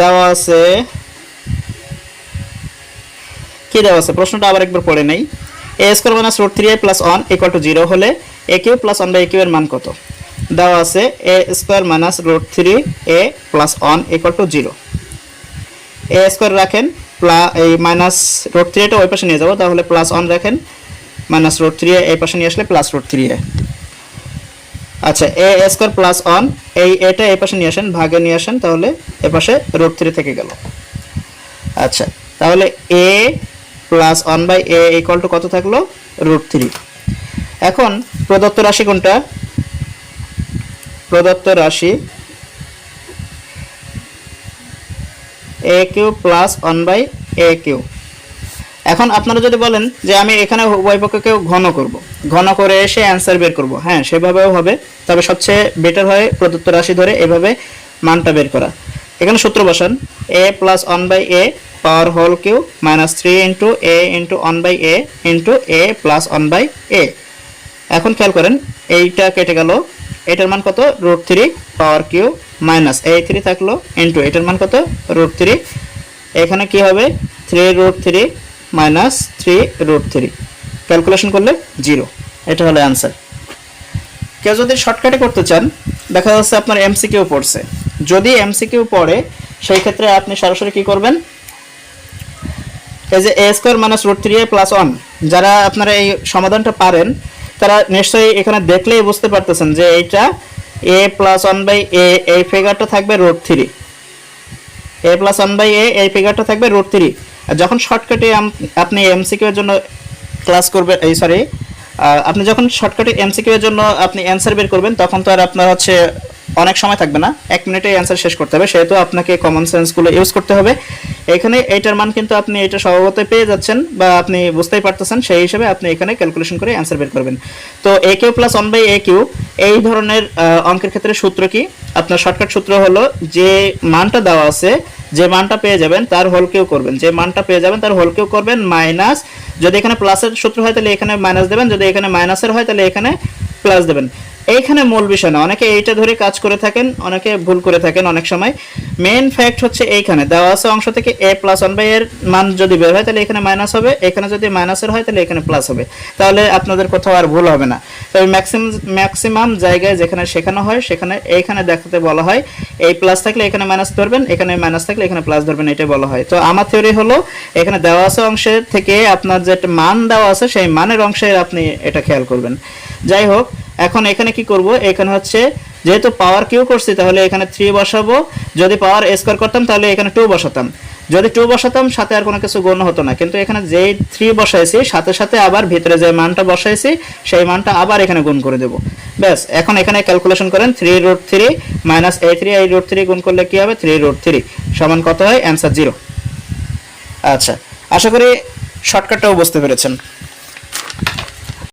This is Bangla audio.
দেওয়া আছে। কি দেওয়া আছে? প্রশ্নটা আবার একবার পড়ে নেই। A square minus root three A plus one equal to zero হলে A Q plus one by A Q এর মান কত? দেওয়া আছে A square minus root three A plus one equal to zero A square রাখেন প্লা এই মাইনাস রুট থ্রি এটা ওই পাশে নিয়ে যাব, তাহলে প্লাস ওয়ান রাখেন মাইনাস রুট থ্রি এ এই পাশে নিয়ে আসলে প্লাস রুট থ্রি এ আচ্ছা এ স্কোয়ার প্লাস ওয়ান, এই এটা এই পাশে নিয়ে আসেন, ভাগে নিয়ে আসেন, তাহলে এ পাশে রুট থ্রি থেকে গেল। আচ্ছা তাহলে A plus one by A equal to কত থাকল? Root three. এখন প্রদত্ত রাশি কোনটা? প্রদত্ত রাশি A Q plus one by A Q এখন আপনারা যদি বলেন যে আমি এখানে উভয় পক্ষকে ঘন করব, ঘন করে এসে অ্যান্সার বের করব হ্যাঁ সেভাবেও হবে, তবে সবচেয়ে বেটার হয় প্রদত্ত রাশি ধরে এভাবে মানটা বের করা। এখানে সূত্র বসান A plus one by A power whole Q minus three into A into one by A into A plus one by A এখন খেয়াল করেন, এইটা কেটে গেল, এটার মান কত? Root three power Q minus A three থাকল ইন্টু এটার মান কত? রুট থ্রি এখানে কি হবে? Three root three minus three root three calculation করলে জিরো এটা হলো অ্যান্সার কেউ যদি শর্টকাটে করতে চান, দেখা যাচ্ছে আপনার এমসিকিউ পড়ছে। যদি এমসিকিউ পড়ে, সেই ক্ষেত্রে আপনি সরাসরি কি করবেন? এই যে A square minus root three plus one যারা আপনারা এই সমাধানটা পারেন, তারা নিশ্চয়ই এখানে দেখলেই বুঝতে পারতেছেন যে এইটা A plus one by A এই ফিগারটা থাকবে root three A plus one by A এই ফিগারটা থাকবে রুট থ্রি যখন শর্টকাটে আপনি এমসিকিউ এর জন্য ক্লাস করবেন এই সরি আপনি যখন শর্টকাটে এমসিকিউ এর জন্য আপনি অ্যান্সার বের করবেন, তখন তো আর আপনার হচ্ছে অনেক সময় থাকবে না। এক মিনিটে অ্যান্সার শেষ করতে হবে, সেহেতু আপনাকে কমন সেন্সগুলো ইউজ করতে হবে। এখানে এইটার মান কিন্তু আপনি এটা স্বভাবতই পেয়ে যাচ্ছেন বা আপনি বুঝতেই পারতেছেন, সেই হিসেবে আপনি এখানে ক্যালকুলেশন করে অ্যান্সার বের করবেন। তো A Q plus one by A Q এই ধরনের অঙ্কের ক্ষেত্রে সূত্র কি? আপনার শর্টকাট সূত্র হলো যে মানটা দেওয়া আছে যে মানটা পেয়ে যাবেন, তার হোল কিউ করবেন। যে মানটা পেয়ে যাবেন, তার হোল কিউ করবেন মাইনাস যদি এখানে প্লাসের সূত্র হয়, তাহলে এখানে মাইনাস দেবেন, যদি এখানে মাইনাসের হয়, তাহলে এখানে প্লাস দেবেন। এইখানে মূল বিষয় না। অনেকে এইটা ধরে কাজ করে থাকেন, অনেকে ভুল করে থাকেন অনেক সময়। মেন ফ্যাক্ট হচ্ছে এইখানে। দেওয়া আছে অংশ থেকে এ প্লাস ওয়ান বাই এর মান যদি বের হয়, তাহলে এখানে মাইনাস হবে। এখানে যদি মাইনাসের হয়, তাহলে এখানে প্লাস হবে। তাহলে আপনাদের কোথাও আর ভুল হবে না। তবে ম্যাক্সিমাম ম্যাক্সিমাম জায়গায় যেখানে শেখানো হয়, সেখানে এইখানে দেখাতে বলা হয়। এই প্লাস থাকলে এখানে মাইনাস ধরবেন, এখানে মাইনাস থাকলে এখানে প্লাস ধরবেন, এটাই বলা হয়। তো আমার থিওরি হলো, এখানে দেওয়া আছে অংশের থেকে আপনার যে মান দেওয়া আছে, সেই মানের অংশের আপনি এটা খেয়াল করবেন। যাই হোক এখন এখানে কি করব? এখানে হচ্ছে, যেহেতু পাওয়ার কিউ করছি, তাহলে এখানে থ্রি বসাবো। যদি পাওয়ার স্কোয়ার করতাম, তাহলে এখানে টু বসাতাম। যদি টু বসাতাম, সাথে আর কোনো কিছু গণ্য হতো না। কিন্তু এখানে যেই থ্রি বসাইছি, সাথে সাথে আবার ভিতরে যে মানটা বসাইছি, সেই মানটা আবার এখানে গুণ করে দেবো। ব্যাস, এখন এখানে ক্যালকুলেশন করেন three root three minus A three এই রুট থ্রি গুণ করলে কি হবে? থ্রি রুট থ্রি সমান কত হয়? অ্যান্সার জিরো আচ্ছা আশা করি শর্টকাটটাও বুঝতে পেরেছেন।